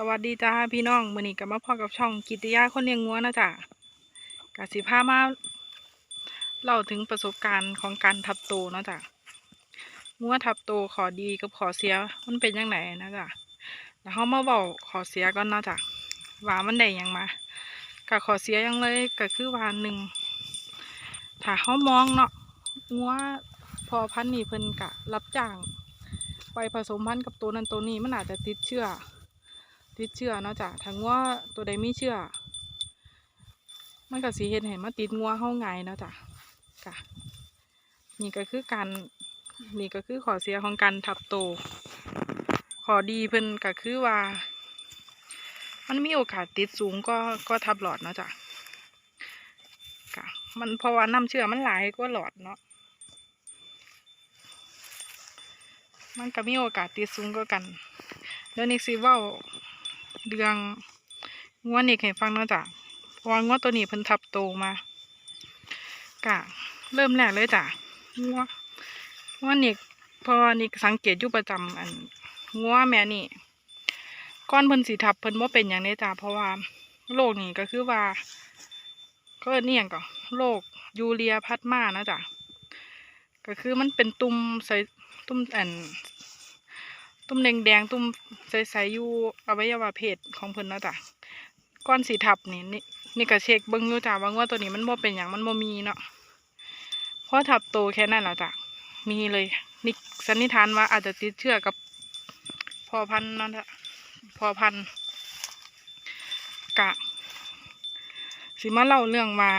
สวัสดีจ้าพี่น้องมือนี้ก็มาพอกับช่องกิติยาคนเลี้ยงงัวนะจ๊ะกสิพามาเล่าถึงประสบการณ์ของการทับโตนะจ๊ะงัวทับโตขอดีกับขอเสียมันเป็นยังไงนะจ๊ะแล้วเฮามาเว้าขอเสียก่อนนาะจ๊ะว่ามันได้ยังมาก็ขอเสียยังเลยก็คือว่าหนึ่งถ้าเฮามองเนาะงัวพอพันธุ์นี่เพิ่นกะรับจ้าง ไปผสมพันธุ์กับตัวนั้นตัวนี้มันอาจจะติดเชื้อ ติดเชื้อเนาะจ้ะถ้างัวตัวใดไมีเชื้อมันก็สิเฮ็ดให้มาติดงัวเฮาง่ายเนาะจ้ะกะนี่ก็คือการนี่ก็คือขอเสียของการทับโต ขอดีเพิ่นก็คือว่า มันมีโอกาสติดสูงก็ก็ทับหลอดเนาะจ้ะกะมันเพราะว่าน้ำเชื้อมันหลายกว่าหลอดเนาะมันก็มีโอกาสติดสูงกว่ากันแล้วนิกสิเว้า เรื่องงัวนิกให้ฟังเนาะจ้ะเพราะว่างัวตัวนี้เพิ่นทับโตมากะเริ่มแรกเลยจ้ะงัวงัวนิกพราะว่านิกสังเกตอยู่ประจำอันงัวแม่นี่ก้อนเพิ่นสีทับเพิ่นบ่เป็นอย่างนี้จ้ะเพราะว่าโรคนี้ก็คือว่าก็เนี่ยงก็โรคยูเรียพัดมานะจ้ะก็คือมันเป็นตุ่มใส่ตุ่มอัน ตุ่มแดงๆตุ่มใสๆอยู่อวัยวะเพศของเพิ่นนะจ้ะก้อนสีทับนี่นี่นี่ก็เช็คเบิ่งอยู่จ้ะว่าว่าตัวนี้มันบ่เป็นหยังมันบ่มีเนาะเพอทับโตแค่นั้นแหละจ้ะมีเลยนี่สันนิษฐานว่าอาจจะติดเชื้อกับพอพันนั่นแหละพอพันกะ สิมาเล่าเรื่องมา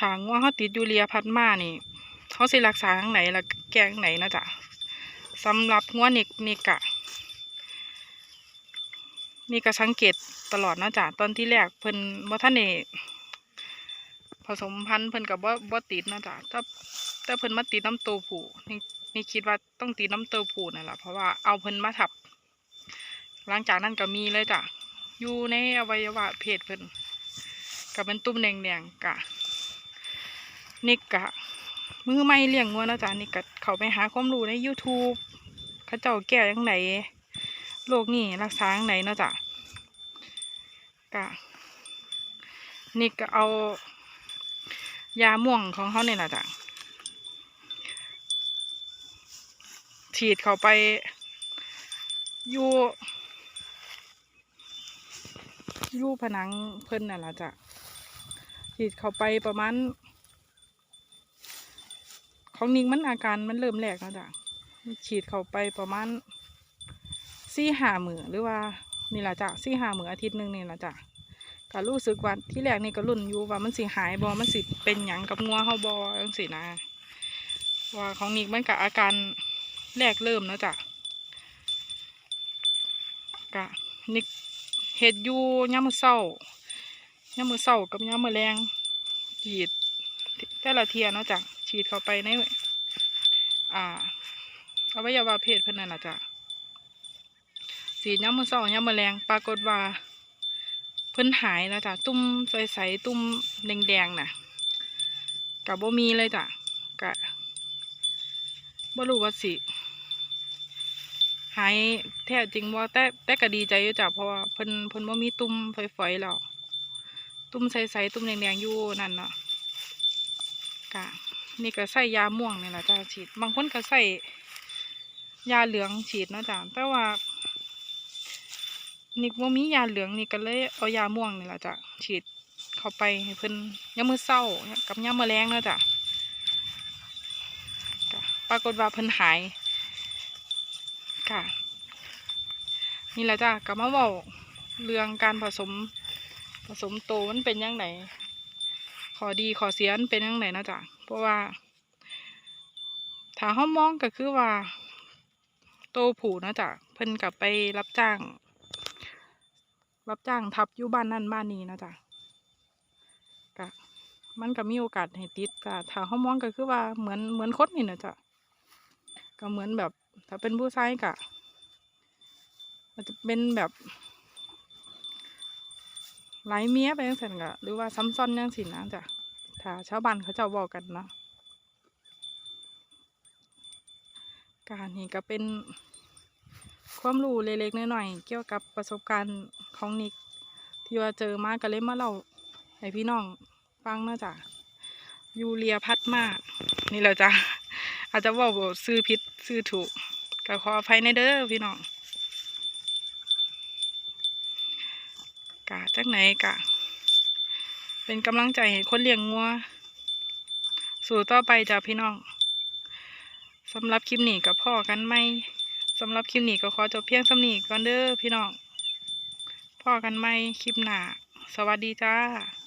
ถางว่าเขาติดยูเรียพัดมานี่เขาสิรักษาทางไหนละแกงไหนนะจ๊ะ สำหรับงัวนิกนิกะ นี่ก็สังเกตตลอดนะจ้ะตอนที่แรกเพิ่นบ่ทันได้ผสมพันธุ์เพิ่นกับบ่บ่ติดนะจ้ะถ้าถ้าเพิ่นมาติดน้ำตัวผู้นี่นี่คิดว่าต้องติดน้ำตัวผูนั่นแหละเพราะว่าเอาเพิ่นมาทับ หลังจากนั้นก็มีเลยจ้ะอยู่ในอวัยวะเพศเพิ่นก็เป็นตุ่มแดงๆกะนิกกะมือไม่เลี้ยงงัวนะจ๊ะนี่ก็เขาไปหาความรู้ใน YouTube เขาเจ้าแก้ยังไงโรคนี่รักษายังไงเนาะจ๊ะกะนี่ก็เอายาม่วงของเขาเนี่ยนะจ๊ะฉีดเข้าไปยู่ยู่ผนังเพิ่นน่ะละจ้ะฉีดเข้าไปประมาณ ของนิงมันอาการมันเริ่มแรกแล้วจ้ะ ฉีดเข้าไปประมาณสี่ห้ามือหรือว่านี่แหละจ้ะสี่ห้ามืออาทิตย์หนึ่งนี่แหละจ้ะก็รู้สึกว่าที่แรกนี่ก็รุ่นอยู่ว่ามันสิหายบอมันสิเป็นหยังกับงัวเฮาบอจังสินะ ว่าของนิกมันกับอาการแรกเริ่มแล้วจ้ะกะนิกเห็ดอยู่ย่ามือเศร้าย่ามือเศร้ากับย่ามือแรงฉีดแต่ละเทียเนะจ้ะฉีดเข้าไปในอ่า อวัยาวะเพศเพิ่นนั่นล่ะจ้ะสีดย้ำมือสองย้ำมือแรงปรากฏว่าเพิ่นหายแล้วจ้ะตุ้มใสๆตุ้มแดงๆน่ะกับบ่มีเลยจ้ะกะบ่รู้ว่าสิหายแท้จริงว่าแต่แต่ก็ดีใจอยู่จ้ะเพราะว่าเพิ่นเพิ่นบ่มีตุ้มฝอยๆแล้วตุ้มใสๆตุ้มแดงๆอยู่นั่นเนาะกะนี่ก็ใส่ยาม่วงนี่แหละจ้าฉีดบางคนก็ใส่ ยาเหลืองฉีดเนาะจ้าแต่ว่านี่ว่ามียาเหลืองนี่ก็เลยเอายาม่วงนี่แหละจ้ะฉีดเข้าไปให้เพิ่นยามือเศร้ากับยามือแรงเนาะจ้ะปรากฏว่าเพิ่นหายค่ะนี่แหละจ้ะก็มาเว้าเรื่องการผสมผสมโตมันเป็นยังไงขอดีขอเสียนเป็นยังไงนะจ๊ะเพราะว่าถ้าเขามองก็คือว่า โตผูนะจ๊ะเพิ่นกลับไปรับจ้าง รับจ้างทับอยู่บ้านนั่นบ้านนี้นะจ๊ะกะมันก็มีโอกาสให้ติดกะถ้าเขามองก็คือว่าเหมือนเหมือนคนนี่นะจ๊ะก็เหมือนแบบ ถ้าเป็นผู้ชายกะอาจจะเป็นแบบหลายเมียไปยังสันกะหรือว่าซ้ำซ้อนยังสินนะจ้ะถ้าชาวบ้านเขาจ้าบอกกันเนาะ การนี้ก็เป็นความรู้เล็กๆน้อยๆเกี่ยวกับประสบการณ์ของนิก ที่ว่าเจอมาก็เลยมาเล่าให้พี่น้องฟังนาะจ้ะยูเรียพัดมากนี่แหละจ้ะอาจจะเว่าซื้อผิดซื้อถูกก็ขออภัยในเด้อพี่น้องกะจักไหนกะ เป็นกำลังใจให้คนเลี้ยงงัว สู่ต่อไปจ้ะพี่น้อง สำหรับคลิปนี้กับพ่อกันไม่สำหรับคลิปนี้ก็ขอจบเพียงสำนีก่อนเด้อพี่น้องพ่อกันไม่คลิปหนาสวัสดีจ้า